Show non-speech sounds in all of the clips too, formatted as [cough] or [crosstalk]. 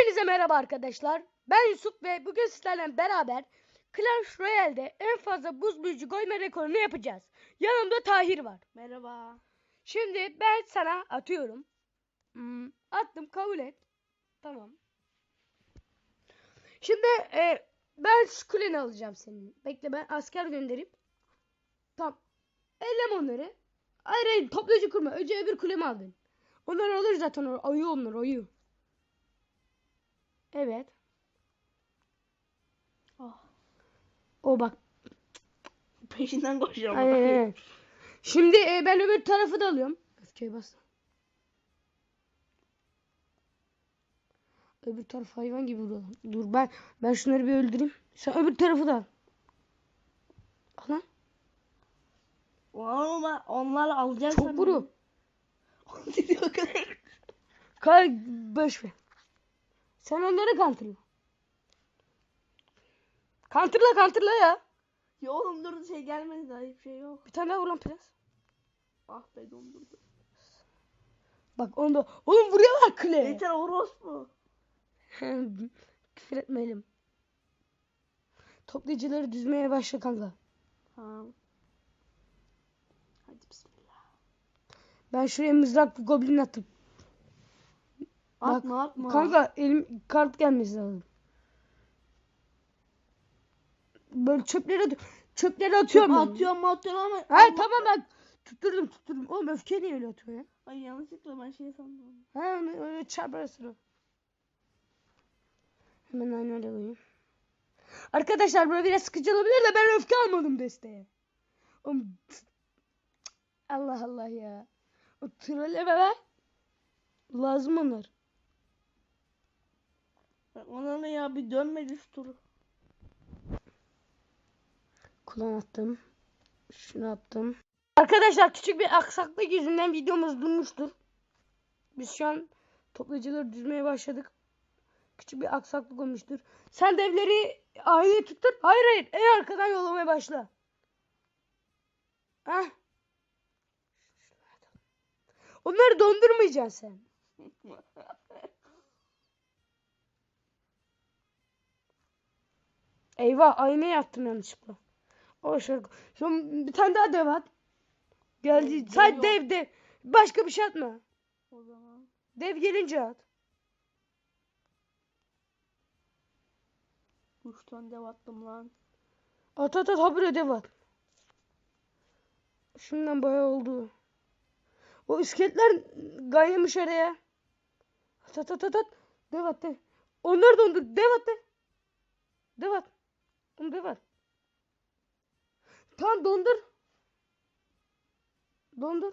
Hepinize merhaba arkadaşlar. Ben Yusuf ve bugün sizlerle beraber Clash Royale'de en fazla buz büyücü koyma rekorunu yapacağız. Yanımda Tahir var. Merhaba. Şimdi ben sana atıyorum. Hmm, attım kabul et. Tamam. Şimdi e, ben şu kuleni alacağım senin. Bekle ben asker göndereyim. Tamam. Ellem onları. Hayır hayır toplayıcı kurma. Önce öbür kulemi aldın. Onlar alır zaten. Ayı onlar ayı. Evet. Ah. O bak. Peşinden koşuyorum. Aynen, aynen. Şimdi e, ben öbür tarafı da alıyorum. Öfkeyi bas. Öbür taraf hayvan gibi vuruyor. Dur ben ben şunları bir öldüreyim. Sen öbür tarafı da al. Al lan. Onlar, onlar alacak Çok [laughs] kadar. Kay boş ver. Sen onları counterla. Counterla counterla ya. Ya oğlum dur şey gelmedi daha hiçbir şey yok. Bir tane daha vur lan biraz. Ah be dondurdu. Bak onda. Oğlum vuruyorlar kule. Yeter orospu. [laughs] Küfür etmeyelim. Toplayıcıları düzmeye başla kanka. Tamam. Hadi bismillah. Ben şuraya mızrak bir goblin attım. Bak, Atma atma. Kanka elim kart gelmesi lazım. Böyle çöpleri çöpleri atıyorum ben. Atıyorum atıyorum ama. Ha tamam bak. Tutturdum tutturdum. Oğlum öfke niye öyle atıyor ya? Ay yanlışlıkla ben şey sandım. Ha öyle, çarparsın o. Hemen aynı öyle koyayım. Arkadaşlar böyle biraz sıkıcı olabilir de ben öfke almadım desteğe. Oğlum, Allah Allah ya. O trolle bebe. Lazım onlar. Ona ne ya bir dönmedi şu turu. Kulağına attım. Şunu attım. Arkadaşlar küçük bir aksaklık yüzünden videomuz durmuştur. Biz şu an toplayıcıları düzmeye başladık. Küçük bir aksaklık olmuştur. Sen devleri aileye tuttur. Hayır hayır. En arkadan yollamaya başla. Heh. Onları dondurmayacaksın sen. [laughs] Eyvah aynaya yaptım yanlışlıkla. O şarkı. Şimdi bir tane daha dev at. Geldi. Sadece dev dev. Başka bir şey atma. O zaman. Dev gelince at. Üç tane dev attım lan. At at at habire dev at. Şimdiden bayağı oldu. O iskeletler gayyamış araya. At at at at. Dev at dev. Onları dondur. Dev at dev. Dev at. Onu dev at. Tamam dondur. Dondur.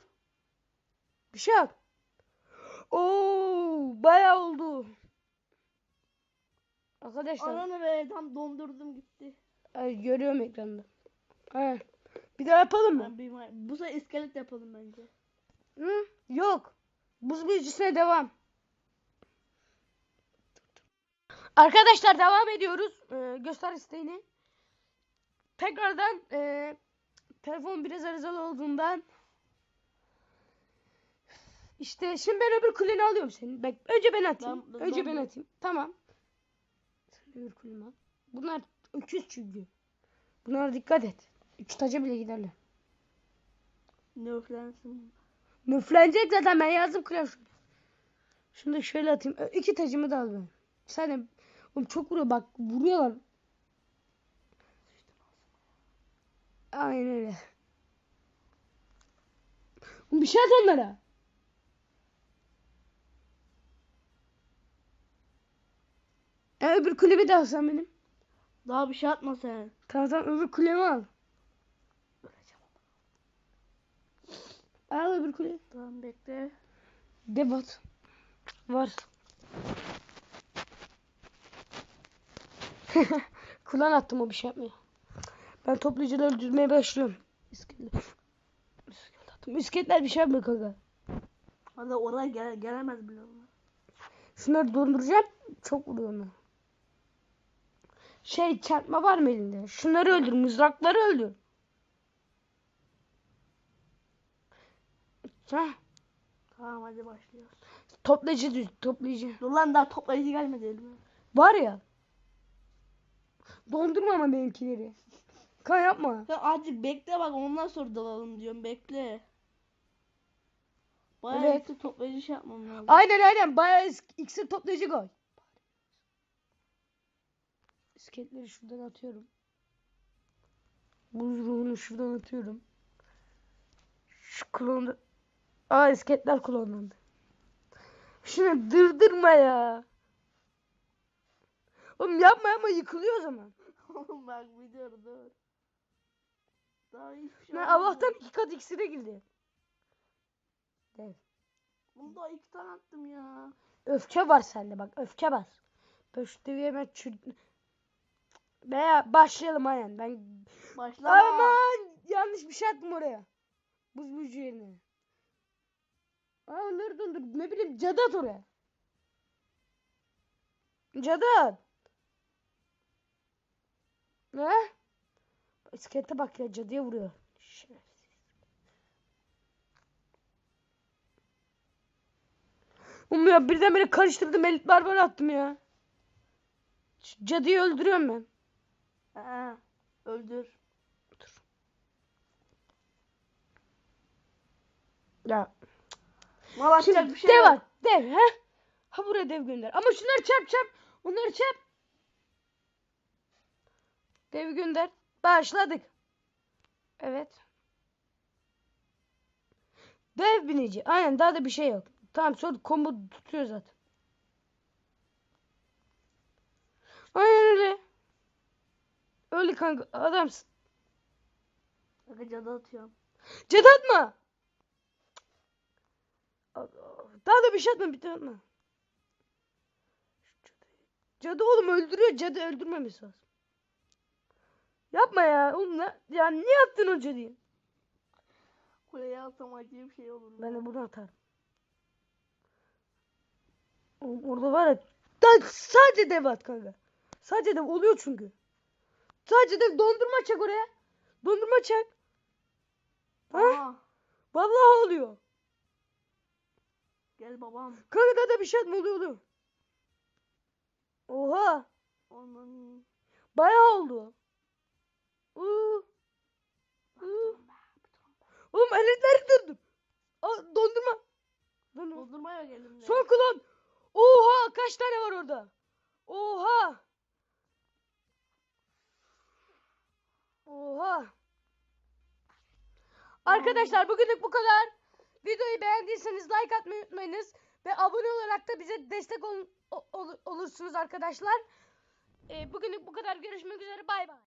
Bir şey at. Oo, bayağı oldu. Arkadaşlar. Ananı be tam dondurdum gitti. Ay, görüyorum ekranda. Ha. Bir daha yapalım mı? Bir, bu sefer iskelet yapalım bence. Hı? Yok. Buz büyücüsüne devam. Arkadaşlar devam ediyoruz. Ee, göster isteğini. Tekrardan e, telefon biraz arızalı olduğundan işte şimdi ben öbür kuleni alıyorum senin. Bek önce ben atayım. Ben- ben- önce ben ben- atayım. Tamam. Sen öbür kuleni al. Bunlar öküz çünkü. Bunlara dikkat et. Üç taca bile giderler. Ne öflensin. Müflenecek zaten ben yazdım Clash. Şunu da şöyle atayım. İki tacımı da al ben. Sen de oğlum çok vuruyor bak vuruyorlar. Aynen öyle. Bir şey at onlara. E, öbür kulübü de al sen benim. Daha bir şey atma sen. Tamam tamam öbür kulemi al. Al öbür kuleyi. Tamam bekle. Debat. Var. [laughs] Kulağına attım o bir şey yapmıyor. Ben toplayıcıları düzmeye başlıyorum. İskelet. İskelet attım. İskeletler bir şey yapmıyor kanka. Hadi oraya gel gelemez bile onlar. Şunları donduracağım. Çok vuruyor onlar. Şey çarpma var mı elinde? Şunları öldür. Mızrakları öldür. Heh. Tamam hadi başlıyoruz. Toplayıcı düz, toplayıcı. Dur lan daha toplayıcı gelmedi elime. Var ya. Dondurma ama benimkileri. Kan yapma. Sen azıcık bekle bak ondan sonra dalalım diyorum bekle. Bayağı Evet. yüksek toplayıcı şey yapmam lazım. Aynen aynen. Bayağı iksir toplayıcı koy. İskeletleri şuradan atıyorum. Buz ruhunu şuradan atıyorum. Şu klonu... Aa iskeletler klonlandı. Şunu dırdırma ya. Oğlum yapma yapma yıkılıyor o zaman. [laughs] Oğlum bak biliyorum dur. Daha hiçbir şey olmadı. Allah'tan iki kat iksire girdi. Dev. Bunu daha iki tane attım ya. Öfke var sende bak öfke şu deveyi hemen çür... Veya başlayalım aynen. Ben Başlama. Aman yanlış bir şey attım oraya. Buz büyücü yerine. Aa onları dondur. Ne bileyim cadı at oraya. Cadı at. Ne? İskelete bak ya cadıya vuruyor. Şerefsiz. Oğlum ya birdenbire karıştırdım elit barbar attım ya. Şu cadıyı öldürüyorum ben. Aa, öldür. Ya Mal atacak bir şey dev at. Dev he? Ha buraya dev gönder. Ama şunları çarp çarp. Onları çarp. Dev gönder. Başladık. Evet. Dev binici. Aynen daha da bir şey yok. Tamam sonra combo tutuyor zaten. Aynen öyle. Öyle kanka adamsın. Bak cadı atıyorum. Cadı atma. Daha da bir şey atma bir tane atma. Cadı oğlum öldürüyor. Cadı öldürmemesi lazım. Yapma ya. Oğlum ne, ya niye attın o cadıyı? Kuleye atsam acayip şey olur. Ben de bunu atarım. Oğlum orada var ya. Sadece dev at kanka. Sadece dev oluyor çünkü. Sadece dev dondurma çak oraya. Dondurma çak. Ha? Aa, Vallahi oluyor. gel babam. Kanka da bir şey atma oluyor oluyor. Oha. Onun Bayağı oldu. Kaç tane var orada? Oha. Oha. Arkadaşlar bugünlük bu kadar. Videoyu beğendiyseniz like atmayı unutmayınız. Ve abone olarak da bize destek ol- ol- olursunuz arkadaşlar. Ee, bugünlük bu kadar. Görüşmek üzere. Bay bay.